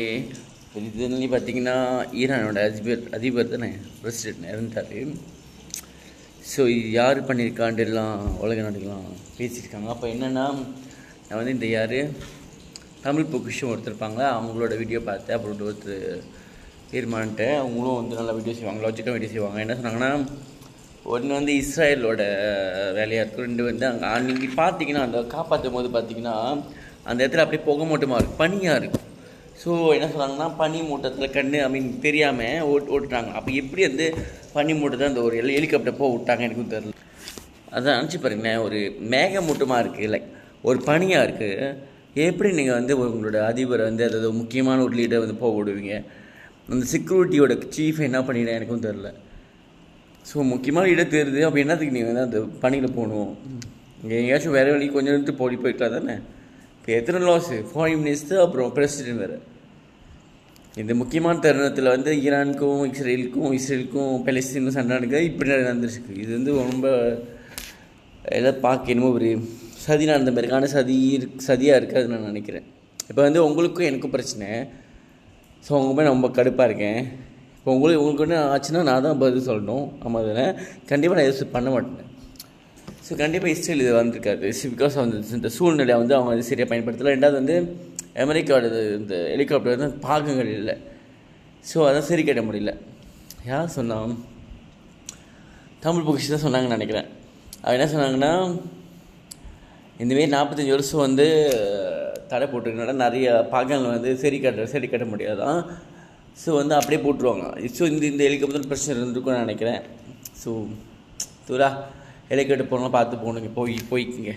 ஏ இதுன்னு பார்த்தீங்கன்னா ஈரானோட அதிபர் அதிபர் தானே பிரசிடென்ட் இறந்துட்டார். ஸோ இது யார் பண்ணியிருக்கான்ட்டு எல்லாம் உலக நாடுகள்லாம் பேசியிருக்காங்க. அப்போ என்னென்னா நான் வந்து இந்த யார் தமிழ் பொக்கிஷம் ஒருத்தர் இருப்பாங்க அவங்களோட வீடியோ பார்த்தேன். அப்புறம் ஒருத்தர் தீர்மானிட்டேன் அவங்களும் வந்து நல்லா வீடியோ செய்வாங்க லாஜிக்காக வீடியோ செய்வாங்க. என்ன சொன்னாங்கன்னா ஒன்று வந்து இஸ்ரேலோட வேலையாக இருக்கும் ரெண்டு வந்து அங்கே அன்றைக்கி பார்த்தீங்கன்னா அந்த காப்பாற்றும் போது பார்த்தீங்கன்னா அந்த இடத்துல அப்படியே புகை மூட்டமாக இருக்கும் பனியாக இருக்கும் ஸோ என்ன சொல்கிறாங்கன்னா பனி மூட்டத்தில் கண்ணு ஐ மீன் தெரியாமல் ஓட் ஓட்டுறாங்க. அப்போ எப்படி வந்து பனி மூட்டத்தை அந்த ஒரு ஹெலி ஹெலிகாப்டர் போக விட்டாங்க எனக்கும் தெரில அதான் நினச்சி பாருங்களேன் ஒரு மேக மூட்டமாக இருக்குது லைக் ஒரு பனியாக இருக்குது எப்படி நீங்கள் வந்து உங்களோட அதிபரை வந்து அதாவது முக்கியமான ஒரு லீடரை வந்து போக விடுவீங்க? அந்த செக்யூரிட்டியோட சீஃப் என்ன பண்ணிடுறேன் எனக்கும் தெரில ஸோ முக்கியமான இடம் தெரியுது அப்போ என்னத்துக்கு நீங்கள் வந்து அந்த பணியில் போகணும்? இங்கே எங்கேயாச்சும் வேறு வழி கொஞ்சம் எடுத்து போடி போய்க்கலாம் தானே? இப்போ எத்தனை லாஸு ஃபாரின் மினிஸ்டர் அப்புறம் பிரசிடென்ட் வேறு. இந்த முக்கியமான தருணத்தில் வந்து ஈரானுக்கும் இஸ்ரேலுக்கும் இஸ்ரேலுக்கும் பெலஸ்தீனுக்கும் சண்டை நடக்குது? இப்படி நடந்துருக்கு இது வந்து ரொம்ப எதாவது பார்க்க என்னமோ ஒரு சதி நடந்த மாதிரி சதி இருக்கு சதியாக இருக்காது நான் நினைக்கிறேன். இப்போ வந்து உங்களுக்கும் எனக்கும் பிரச்சனை. ஸோ உங்கள் மேலே ரொம்ப கடுப்பாக இருக்கேன். இப்போ உங்களுக்கு உங்களுக்கு ஒன்று ஆச்சுன்னா நான் தான் பதில் சொல்லணும். ஆமாம் அதில் கண்டிப்பாக நான் எதுவும் பண்ண மாட்டேன். ஸோ கண்டிப்பாக இஸ்ரேல் இது வந்திருக்காது. பிகாஸ் அந்த இந்த சூழ்நிலையை வந்து அவங்க வந்து சரியாக பயன்படுத்தலை. ரெண்டாவது வந்து அமெரிக்காவோட இந்த ஹெலிகாப்டர் வந்து பாகங்கள் இல்லை. ஸோ அதான் சரி கட்ட முடியல. யார் சொன்னான் தமிழ் புகிஷ் தான் சொன்னாங்கன்னு நினைக்கிறேன். அவன் என்ன சொன்னாங்கன்னா இந்தமாரி நாற்பத்தஞ்சு வருஷம் வந்து தடை போட்டிருக்கனால நிறைய பாகங்கள் வந்து சரி கட்ட சரி கட்ட முடியாதான். ஸோ வந்து அப்படியே போட்டுருவாங்க. ஸோ இந்த இந்த ஹெலிகாப்டர் பிரச்சனை இருந்திருக்கும்னு நினைக்கிறேன். ஸோ தூரா ஹெலிகாப்டர் போகலாம் பார்த்து போகணுங்க போய் போய்க்குங்க.